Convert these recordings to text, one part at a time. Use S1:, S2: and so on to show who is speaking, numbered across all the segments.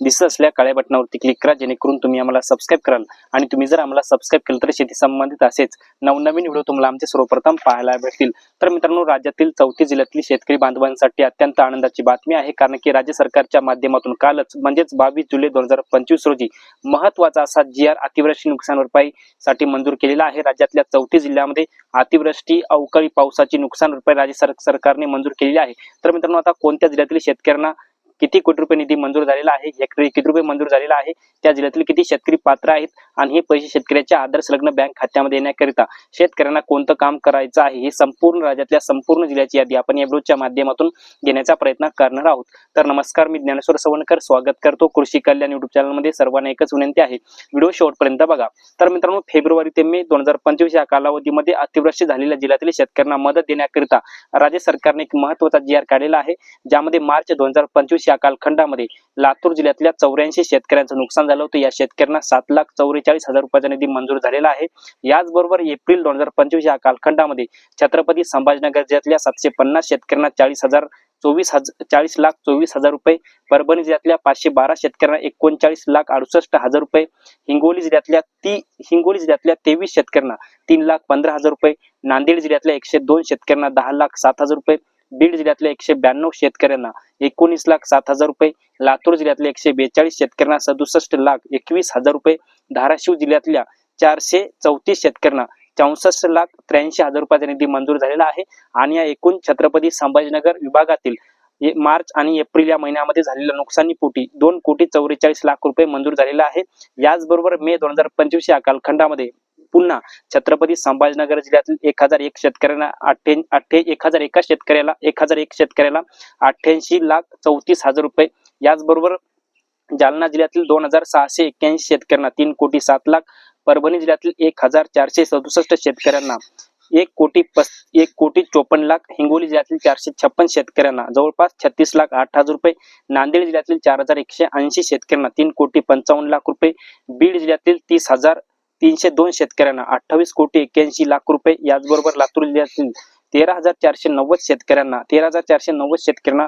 S1: दिसत असल्या काळ्या बटनावरती क्लिक करा जेणेकरून तुम्ही आम्हाला सबस्क्राईब कराल. आणि तुम्ही जर आम्हाला सबस्क्राईब केलं तर शेती संबंधित असेच नवनवीन व्हिडिओ तुम्हाला आमचे सर्वप्रथम पाहायला भेटतील. तर मित्रांनो राज्यातील चौथी जिल्ह्यातील शेतकरी बांधवांसाठी अत्यंत आनंदाची बातमी आहे कारण की राज्य सरकारच्या माध्यमातून कालच म्हणजेच बावीस जुलै दोन हजार पंचवीस रोजी महत्त्वाचा असा जी आर अतिवृष्टी नुकसान भरपाई साठी मंजूर केलेला आहे. राज्यातल्या चौथी जिल्ह्यामध्ये अतिवृष्टी अवकाळी पावसाची नुकसान भरपाई राज्य सरकारने मंजूर केलेली आहे. तर मित्रांनो आता कोणत्या जिल्ह्यातील शेतकऱ्यांना किती कोटी रुपये निधी मंजूर झालेला आहे हेक्टरी किती रुपये मंजूर झालेला आहे त्या जिल्ह्यातील किती शेतकरी पात्र आहेत आणि हे पैसे शेतकऱ्याच्या आधार संलग्न बँक खात्यामध्ये येण्याकरिता शेतकऱ्यांना कोणतं काम करायचं आहे हे संपूर्ण राज्यातल्या संपूर्ण जिल्ह्याची यादी आपण या व्हिडिओच्या माध्यमातून घेण्याचा प्रयत्न करणार आहोत. तर नमस्कार मी ज्ञानेश्वर सवणकर स्वागत करतो कृषी कल्याण युट्यूब चॅनलमध्ये सर्वांना एकच विनंती आहे व्हिडिओ शेवटपर्यंत बघा. तर मित्रांनो फेब्रुवारी ते मे दोन हजार पंचवीस या कालावधीमध्ये अतिवृष्टी झालेल्या जिल्ह्यातील शेतकऱ्यांना मदत देण्याकरिता राज्य सरकारने एक महत्त्वाचा जी आर काढलेला आहे ज्यामध्ये मार्च दोन हजार पंचवीस या कालखंडामध्ये लातूर जिल्ह्यातल्या चौऱ्याऐंशी शेतकऱ्यांचं नुकसान झालं होतं. या शेतकऱ्यांना सात लाख चौवेचाळीस हजार रुपयाचा निधी मंजूर झालेला आहे. याचबरोबर एप्रिल दोन हजार पंचवीस या कालखंडामध्ये छत्रपती संभाजीनगर जिल्ह्यातल्या सातशे पन्नास शेतकऱ्यांना चाळीस हजार चोवीस हजार चाळीस लाख चोवीस हजार रुपये परभणी जिल्ह्यातल्या पाचशे बारा शेतकऱ्यांना एकोणचाळीस लाख अडुसष्ट हजार रुपये हिंगोली जिल्ह्यातल्या ती हिंगोली जिल्ह्यातल्या तेवीस शेतकऱ्यांना तीन लाख पंधरा हजार रुपये नांदेड जिल्ह्यातल्या एकशे दोन शेतकऱ्यांना दहा लाख सात हजार रुपये बीड जिल्ह्यातल्या एकशे ब्याण्णव शेतकऱ्यांना एकोणीस लाख सात हजार रुपये लातूर जिल्ह्यातल्या एकशे बेचाळीस शेतकऱ्यांना सदुसष्ट लाख एकवीस हजार रुपये धाराशिव जिल्ह्यातल्या चारशे चौतीस शेतकऱ्यांना चौसष्ट लाख त्र्याऐंशी हजार रुपयाचा निधी मंजूर झालेला आहे. आणि या एकूण छत्रपती संभाजीनगर विभागातील मार्च आणि एप्रिल या महिन्यामध्ये झालेल्या नुकसानीपोटी दोन कोटी चौवेचाळीस लाख रुपये मंजूर झालेला आहे. याचबरोबर मे दोन हजार पंचवीस या कालखंडामध्ये पुन्हा छत्रपती संभाजीनगर जिल्ह्यातील एक हजार एक शेतकऱ्यांना अठ्ठे अठ्ठे एक हजार एका शेतकऱ्याला एक हजार एक शेतकऱ्याला अठ्ठ्याऐंशी लाख चौतीस हजार रुपये. याचबरोबर जालना जिल्ह्यातील दोन हजार सहाशे एक्क्याऐंशी शेतकऱ्यांना तीन कोटी सात लाख परभणी जिल्ह्यातील एक हजार चारशे सदुसष्ट शेतकऱ्यांना एक कोटी पस एक कोटी चोपन्न लाख हिंगोली जिल्ह्यातील चारशे छप्पन शेतकऱ्यांना जवळपास छत्तीस लाख आठ हजार रुपये नांदेड जिल्ह्यातील चार हजार एकशे ऐंशी शेतकऱ्यांना तीन कोटी पंचावन्न लाख रुपये बीड जिल्ह्यातील तीस हजार तीनशे दोन शेतकऱ्यांना अठ्ठावीस कोटी एक्क्याऐंशी लाख रुपये याचबरोबर लातूर जिल्ह्यातील तेरा हजार चारशे नव्वद शेतकऱ्यांना तेरा हजार चारशे नव्वद शेतकऱ्यांना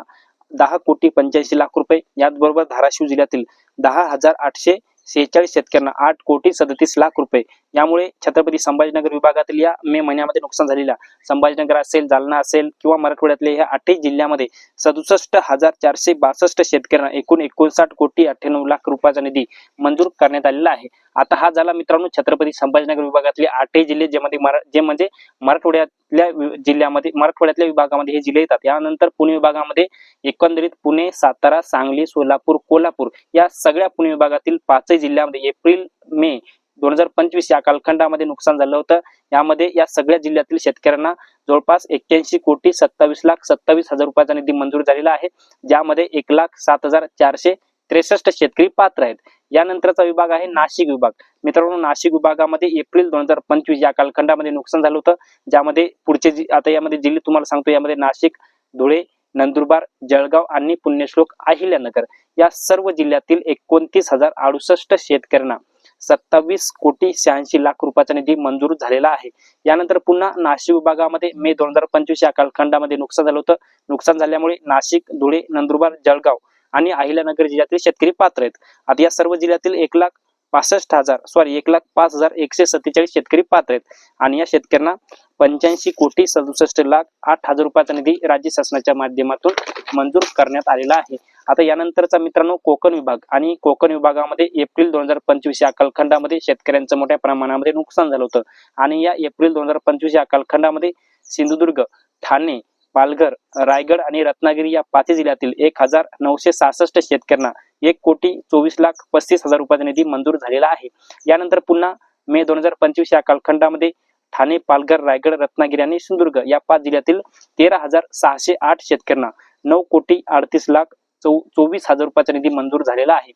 S1: दहा कोटी पंच्याऐंशी लाख रुपये याचबरोबर धाराशिव जिल्ह्यातील दहा हजार आठशे सेहेचाळीस शेतकऱ्यांना आठ कोटी सदतीस लाख रुपये. यामुळे छत्रपती संभाजीनगर विभागातील या मे महिन्यामध्ये नुकसान झालेल्या संभाजीनगर असेल जालना असेल किंवा मराठवाड्यातल्या ह्या आठही जिल्ह्यामध्ये सदुसष्ट हजार चारशे बासष्ट शेतकऱ्यांना एकूण एकोणसाठ कोटी अठ्ठ्याण्णव लाख रुपयाचा निधी मंजूर करण्यात आलेला आहे. आता हा झाला मित्रांनो छत्रपती संभाजीनगर विभागातले आठही जिल्हे जे मध्ये जे म्हणजे मराठवाड्यात जिल्ह्यामध्ये मराठवाड्यातल्या विभागामध्ये हे जिल्हे येतात. यानंतर पुणे विभागामध्ये एकंदरीत पुणे सातारा सांगली सोलापूर कोल्हापूर या सगळ्या पुणे विभागातील पाचही जिल्ह्यामध्ये एप्रिल मे दोन हजार पंचवीस या कालखंडामध्ये नुकसान झालं होतं. यामध्ये या सगळ्या जिल्ह्यातील शेतकऱ्यांना जवळपास एक्क्याऐंशी कोटी सत्तावीस लाख सत्तावीस हजार रुपयाचा निधी मंजूर झालेला आहे. ज्यामध्ये एक लाख सात हजार चारशे त्रेसष्ट शेतकरी पात्र आहेत. यानंतरचा विभाग आहे नाशिक विभाग. मित्रांनो नाशिक विभागामध्ये एप्रिल दोन हजार पंचवीस या कालखंडामध्ये नुकसान झालं होतं. ज्यामध्ये पुढचे आता यामध्ये जिल्हे तुम्हाला सांगतो यामध्ये नाशिक धुळे नंदुरबार जळगाव आणि पुण्यश्लोक अहिल्यानगर या सर्व जिल्ह्यातील एकोणतीस हजार अडुसष्ट शेतकऱ्यांना सत्तावीस कोटी शहाऐंशी लाख रुपयाचा निधी मंजूर झालेला आहे. यानंतर पुन्हा नाशिक विभागामध्ये मे दोन हजार पंचवीस या कालखंडामध्ये नुकसान झालं होतं. नुकसान झाल्यामुळे नाशिक धुळे नंदुरबार जळगाव आणि अहिल्यानगर जिल्ह्यातील शेतकरी पात्र आहेत. आता या सर्व जिल्ह्यातील एक लाख पासष्ट हजार सॉरी एक लाख पाच हजार एकशे सत्तेचाळीस शेतकरी पात्र आहेत. आणि या शेतकऱ्यांना पंच्याऐंशी कोटी सदुसष्ट लाख आठ हजार रुपयाचा निधी राज्य शासनाच्या माध्यमातून मंजूर करण्यात आलेला आहे. आता यानंतरचा मित्रांनो कोकण विभाग. आणि कोकण विभागामध्ये एप्रिल दोन हजार पंचवीस या कालखंडामध्ये शेतकऱ्यांचं मोठ्या प्रमाणामध्ये नुकसान झालं होतं. आणि या एप्रिल दोन हजार पंचवीस या कालखंडामध्ये सिंधुदुर्ग ठाणे पालघर रायगड आणि रत्नागिरी या पाच जिल्ह्यातील एक हजार नऊशे सहासष्ट शेतकऱ्यांना एक कोटी चोवीस लाख पस्तीस हजार रुपयाचा निधी मंजूर झालेला आहे. यानंतर पुन्हा मे दोन हजार पंचवीस या कालखंडामध्ये ठाणे पालघर रायगड रत्नागिरी आणि सिंधुदुर्ग या पाच जिल्ह्यातील तेरा हजार सहाशे आठ शेतकऱ्यांना नऊ कोटी अडतीस लाख चौ चोवीस हजार रुपयाचा निधी मंजूर झालेला आहे.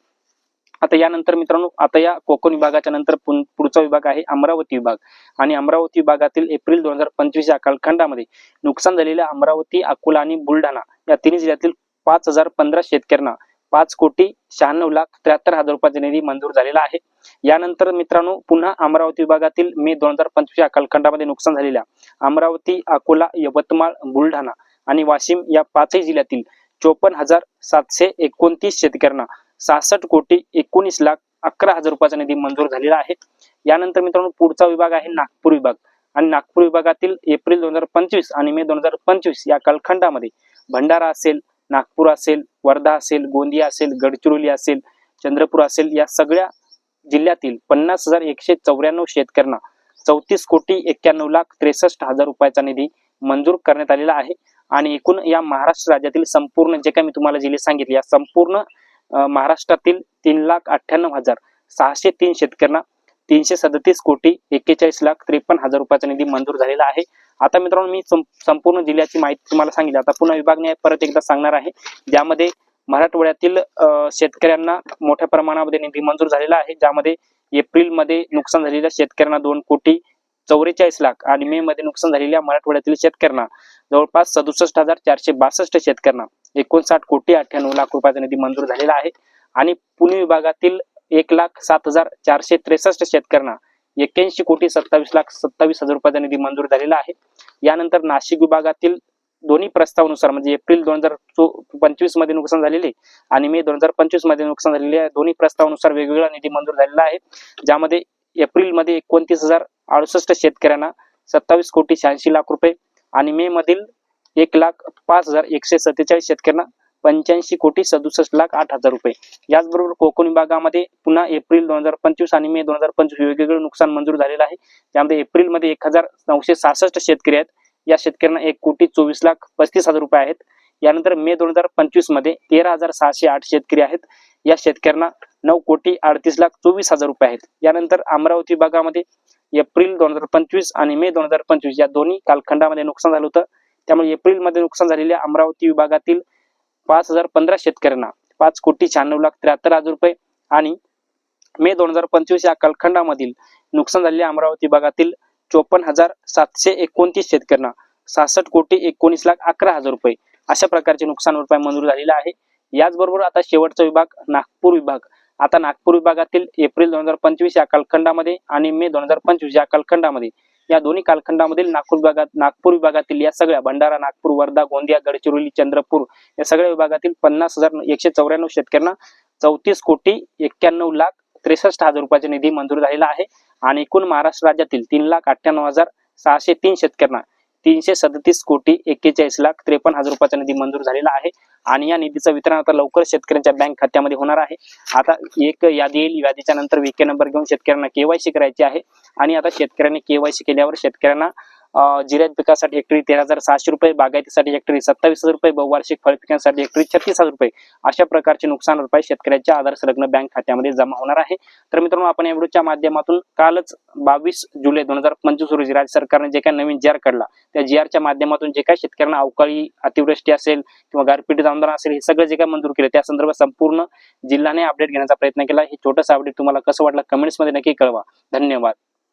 S1: आता यानंतर मित्रांनो आता या कोकण विभागाच्या नंतर पुढचा विभाग आहे अमरावती विभाग. आणि अमरावती विभागातील एप्रिल दोन हजार पंचवीस या कालखंडामध्ये नुकसान झालेल्या अमरावती अकोला आणि बुलढाणा या तिन्ही जिल्ह्यातील पाच हजार पंधरा शेतकऱ्यांना पाच कोटी शहाण्णव लाख त्र्याहत्तर हजार रुपयाचा निधी मंजूर झालेला आहे. यानंतर मित्रांनो पुन्हा अमरावती विभागातील मे दोन हजार पंचवीस या कालखंडामध्ये नुकसान झालेल्या अमरावती अकोला यवतमाळ बुलढाणा आणि वाशिम या पाचही जिल्ह्यातील चोपन्न हजार सातशे एकोणतीस शेतकऱ्यांना सहासष्ट कोटी एकोणीस लाख अकरा हजार रुपयाचा निधी मंजूर झालेला आहे. यानंतर मित्रांनो पुढचा विभाग आहे नागपूर विभाग. आणि नागपूर विभागातील एप्रिल दोन हजार पंचवीस आणि मे दोन हजार पंचवीस या कालखंडामध्ये भंडारा असेल नागपूर असेल वर्धा असेल गोंदिया असेल गडचिरोली असेल चंद्रपूर असेल या सगळ्या जिल्ह्यातील पन्नास हजार एकशे चौऱ्याण्णव शेतकऱ्यांना चौतीस कोटी एक्क्याण्णव लाख त्रेसष्ट हजार रुपयाचा निधी मंजूर करण्यात आलेला आहे. आणि एकूण या महाराष्ट्र राज्यातील संपूर्ण जे काही मी तुम्हाला जिल्हे सांगितले या संपूर्ण महाराष्ट्रातील तीन लाख अठ्ठ्याण्णव हजार सहाशे तीन शेतकऱ्यांना तीनशे सदतीस कोटी एक्केचाळीस लाख त्रेपन्न हजार रुपयाचा निधी मंजूर झालेला आहे. आता मित्रांनो मी सं- संपूर्ण जिल्ह्याची माहिती तुम्हाला सांगितली. आता पुन्हा विभागने परत एकदा सांगणार आहे. ज्यामध्ये मराठवाड्यातील शेतकऱ्यांना मोठ्या प्रमाणामध्ये निधी मंजूर झालेला आहे. ज्यामध्ये एप्रिलमध्ये नुकसान झालेल्या शेतकऱ्यांना दोन कोटी चौवेचाळीस लाख आणि मे मध्ये नुकसान झालेल्या मराठवाड्यातील शेतकऱ्यांना जवळपास सदुसष्ट हजार चारशे बासष्ट शेतकऱ्यांना एकोणसाठ कोटी अठ्ठ्याण्णव लाख रुपयाचा निधी मंजूर झालेला आहे. आणि पुणे विभागातील एक लाख सात हजार चारशे त्रेसष्ट शेतकऱ्यांना एक्क्याऐंशी कोटी सत्तावीस लाख सत्तावीस हजार रुपयाचा निधी मंजूर झालेला आहे. यानंतर नाशिक विभागातील दोन्ही प्रस्तावानुसार म्हणजे एप्रिल दोन हजार पंचवीसमध्ये नुकसान झालेले आणि मे दोन हजार पंचवीसमध्ये नुकसान झालेले आहे दोन्ही प्रस्तावानुसार वेगवेगळा निधी मंजूर झालेला आहे. ज्यामध्ये एप्रिलमध्ये एकोणतीस हजार अडुसष्ट शेतकऱ्यांना सत्तावीस कोटी शहाऐंशी लाख रुपये आणि मे मधील एक लाख पाच हजार एकशे सत्तेचाळीस शेतकऱ्यांना पंच्याऐंशी कोटी सदुसष्ट लाख आठ हजार रुपये. याचबरोबर कोकण विभागामध्ये पुन्हा एप्रिल दोन हजार पंचवीस आणि मे दोन हजार पंचवीस वेगवेगळं नुकसान मंजूर झालेलं आहे. त्यामध्ये एप्रिलमध्ये एक हजार नऊशे सहासष्ट शेतकरी आहेत. या शेतकऱ्यांना एक कोटी चोवीस लाख पस्तीस हजार रुपये आहेत. यानंतर मे दोन हजार पंचवीसमध्ये तेरा हजार सहाशे आठ शेतकरी आहेत. या शेतकऱ्यांना नऊ कोटी अडतीस लाख चोवीस हजार रुपये आहेत. यानंतर अमरावती विभागामध्ये एप्रिल दोन हजार पंचवीस आणि मे दोन हजार पंचवीस या दोन्ही कालखंडामध्ये नुकसान झालं होतं. त्यामुळे एप्रिलमध्ये नुकसान झालेल्या अमरावती विभागातील पाच हजार पंधरा शेतकऱ्यांना पाच कोटी शहाण्णव लाख त्र्याहत्तर हजार रुपये आणि मे दोन हजार पंचवीस या कालखंडामधील नुकसान झालेल्या अमरावती विभागातील चोपन्न हजार सातशे एकोणतीस शेतकऱ्यांना सहासष्ट कोटी एकोणीस लाख अकरा हजार रुपये अशा प्रकारचे नुकसान भरपाई मंजूर झालेला आहे. याचबरोबर आता शेवटचा विभाग नागपूर विभाग. आता नागपूर विभागातील एप्रिल दोन हजार पंचवीस या कालखंडामध्ये आणि मे दोन हजार पंचवीस या कालखंडामध्ये या दोन्ही कालखंडामधील नागपूर विभागात नागपूर विभागातील या सगळ्या भंडारा नागपूर वर्धा गोंदिया गडचिरोली चंद्रपूर या सगळ्या विभागातील पन्नास हजार एकशे चौऱ्याण्णव शेतकऱ्यांना चौतीस कोटी एक्क्याण्णव लाख त्रेसष्ट हजार रुपयाचा निधी मंजूर झालेला आहे. आणि एकूण महाराष्ट्र राज्यातील तीन लाख अठ्ठ्याण्णव हजार सहाशे तीन शेतकऱ्यांना तीनशे सदतीस कोटी एक्केचाळीस लाख त्रेपन्न हजार रुपयाचा निधी मंजूर झालेला आहे. आणि या निधीचं वितरण आता लवकर शेतकऱ्यांच्या बँक खात्यामध्ये होणार आहे. आता एक यादी येईल. यादीच्या नंतर विके नंबर घेऊन शेतकऱ्यांना केवायसी करायची आहे. आणि आता शेतकऱ्यांनी केवायसी केल्यावर शेतकऱ्यांना अं, जिऱ्यात पिकासाठी हेक्टरी तेरा हजार सहाशे रुपये बागायतीसाठी हेक्टरी सत्तावीस हजार रुपये बहुवार्षिक फळ पिकांसाठी हेक्टरी छत्तीस हजार रुपये. अशा प्रकारचे नुकसान भरपाई शेतकऱ्याच्या आधार संलग्न बँक खात्यामध्ये जमा होणार आहे. तर मित्रांनो आपण या व्हिडिओच्या माध्यमातून कालच बावीस जुलै दोन हजार पंचवीस रोजी राज्य सरकारने जे काही नवीन जी आर काढला त्या जी आरच्या माध्यमातून जे काही शेतकऱ्यांना अवकाळी अतिवृष्टी असेल किंवा गारपीट आंदोलन असेल हे सगळं जे काही मंजूर केलं त्या संदर्भात संपूर्ण जिल्ह्याने अपडेट घेण्याचा प्रयत्न केला. हे छोटंसं अपडेट तुम्हाला कसं वाटलं कमेंट्समध्ये नक्की कळवा. धन्यवाद.